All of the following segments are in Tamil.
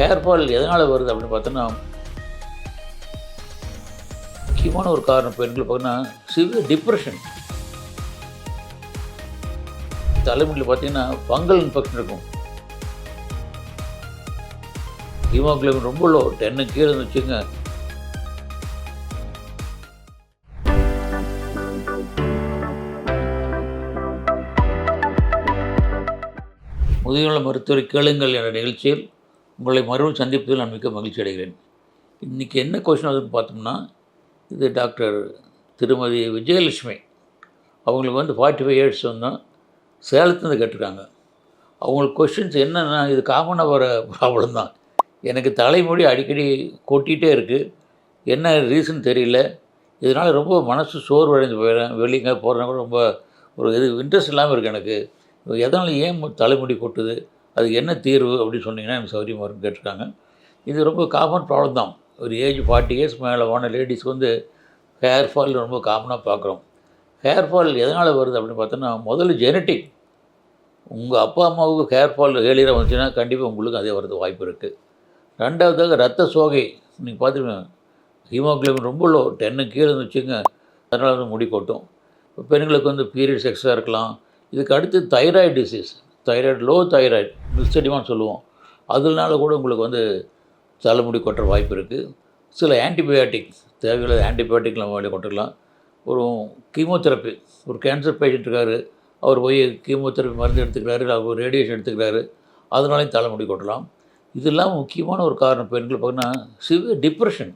ஹேர் ஃபால் எதனால் வருது அப்படின்னு பார்த்தோன்னா முக்கியமான ஒரு காரணம் பெண்கள் பார்த்தீங்கன்னா சிவியர் டிப்ரெஷன் தலைமுடியில் பார்த்தீங்கன்னா ஃபங்கல் இன்ஃபெக்ஷன் இருக்கும். ஹீமோக்ளோபின் ரொம்ப லோ டென்னு கீழே வச்சுங்க முதியோர மருத்துவரை கேளுங்கள் என்ற நிகழ்ச்சியில் உங்களை மறுபடியும் சந்திப்பதில் நான் மிக்க மகிழ்ச்சி அடைகிறேன். இன்றைக்கி என்ன கொஷின் அதுன்னு பார்த்தோம்னா இது டாக்டர் திருமதி விஜயலட்சுமி. அவங்களுக்கு வந்து ஃபார்ட்டி ஃபைவ் இயர்ஸ் வந்து சேலத்துலேருந்து கேட்டிருக்காங்க. அவங்களுக்கு கொஷின்ஸ் என்னென்னா இது காமனாக வர ப்ராப்ளம் தான். எனக்கு தலைமுடி அடிக்கடி கொட்டிகிட்டே இருக்குது என்ன ரீசன் தெரியல. இதனால் ரொம்ப மனசு சோர்வடைஞ்சு போயிடுறேன். வெளியே போகிறேன்னா கூட ரொம்ப ஒரு இது இன்ட்ரெஸ்ட் இல்லாமல் இருக்குது எனக்கு. எதனால் ஏன் தலைமுடி கொட்டுது? அதுக்கு என்ன தீர்வு அப்படின்னு சொன்னீங்கன்னா எனக்கு சௌகரியமாக இருக்குன்னு கேட்டிருக்காங்க. இது ரொம்ப காமன் ப்ராப்ளம் தான். ஒரு ஏஜ் ஃபார்ட்டி இயர்ஸ் மேலே போன லேடிஸ்க்கு வந்து ஹேர் ஃபால் ரொம்ப காமனாக பார்க்குறோம். ஹேர் ஃபால் எதனால் வருது அப்படின்னு பார்த்தோன்னா முதல்ல ஜெனட்டிக் உங்கள் அப்பா அம்மாவுக்கு ஹேர் ஃபால் ஏழியராக வந்துச்சுன்னா கண்டிப்பாக உங்களுக்கு அதே வரது வாய்ப்பு இருக்குது ரெண்டாவதாக ரத்த சோகை. நீங்கள் பார்த்துருக்கீங்க ஹீமோக்ளோபின் ரொம்ப லோ டென்னு கீழே வச்சுங்க அதனால் வந்து முடி கொட்டும். இப்போ பெண்களுக்கு வந்து பீரியட்ஸ் எக்ஸ்ட்ரா இருக்கலாம். இதுக்கு அடுத்து thyroid disease thyroid low thyroid மிஸ்டடிமான்னு சொல்லுவோம். அதனால கூட உங்களுக்கு வந்து தலைமுடி கொட்டுற வாய்ப்பு இருக்குது சில ஆன்டிபயோட்டிக்ஸ் தேவையில்லாத ஆன்டிபயோட்டிக் நம்ம வெளியே கொட்டுக்கலாம். ஒரு கீமோதெரப்பி ஒரு கேன்சர் பேஷண்ட் இருக்கார் அவர் போய் கீமோதெரப்பி மருந்து எடுத்துக்கிறாரு அவர் ரேடியேஷன் எடுத்துக்கிறாரு அதனாலையும் தலைமுடி கொட்டலாம். இதெல்லாம் முக்கியமான ஒரு காரணம். பெண்கள் பார்த்தீங்கன்னா சிவியர் டிப்ரெஷன்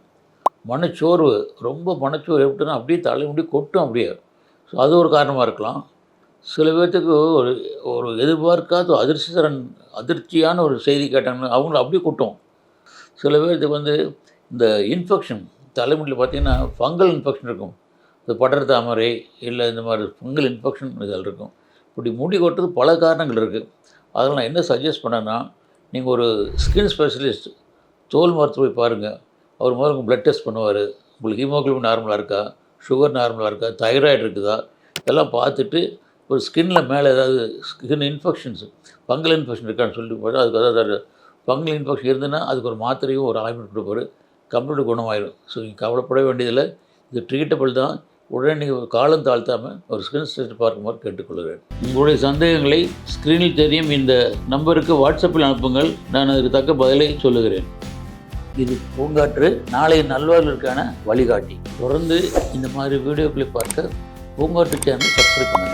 மனச்சோர்வு ரொம்ப மனச்சோர்வு எப்படின்னா அப்படியே தலைமுடி கொட்டும் அப்படியே. ஸோ அது ஒரு காரணமாக இருக்கலாம். சில பேர்த்துக்கு ஒரு ஒரு எதிர்பார்க்காத அதிர்ச்சிதரன் அதிர்ச்சியான ஒரு செய்தி கேட்டாங்கன்னா அவங்கள அப்படியே கொட்டும் சில பேர்த்துக்கு வந்து இந்த இன்ஃபெக்ஷன் தலைமுடியில் பார்த்தீங்கன்னா ஃபங்கல் இன்ஃபெக்ஷன் இருக்கும். இந்த படர் தாமரை இல்லை இந்த மாதிரி ஃபங்கல் இன்ஃபெக்ஷன் இதில் இருக்கும். இப்படி முடி கொட்டுறது பல காரணங்கள் இருக்குது அதில் நான் என்ன சஜஸ்ட் பண்ணேன்னா நீங்கள் ஒரு ஸ்கின் ஸ்பெஷலிஸ்ட் தோல் மருத்துவரை பாருங்கள் அவர் முதல்ல உங்கள் ப்ளட் டெஸ்ட் பண்ணுவார். உங்களுக்கு ஹீமோக்ளோபின் நார்மலாக இருக்கா? சுகர் நார்மலாக இருக்கா? தைராய்டு இருக்குதா? இதெல்லாம் பார்த்துட்டு ஒரு ஸ்கின்ல மேலே ஏதாவது ஸ்கின் இன்ஃபெக்ஷன்ஸ் ஃபங்கல் இன்ஃபெக்ஷன் இருக்கான்னு சொல்லி போது அதுக்கு அதாவது ஃபங்கல் இன்ஃபெக்ஷன் இருந்ததுன்னா அதுக்கு ஒரு மாத்திரையும் ஒரு ஆயின்மெண்ட் கொடுப்பாரு. கம்ப்ளீட் குணமாயிடும் ஸோ நீங்கள் கவலைப்பட வேண்டியதில்லை. இது ட்ரீட்டபிள் தான். உடனே நீங்கள் காலம் தாழ்த்தாமல் ஒரு ஸ்கின் ஸ்டெஸ்ட் பார்க்குமாறு கேட்டுக்கொள்கிறேன். உங்களுடைய சந்தேகங்களை ஸ்க்ரீனில் தெரியும். இந்த நம்பருக்கு வாட்ஸ்அப்பில் அனுப்புங்கள். நான் அதுக்கு தக்க பதிலை சொல்லுகிறேன். இது பூங்காற்று. நாளைய நல்வாழ்வுக்கான வழிகாட்டி. தொடர்ந்து இந்த மாதிரி வீடியோக்களை பார்க்க பூங்காற்று சேனல் சப்ஸ்கிரைப் பண்ணுங்கள்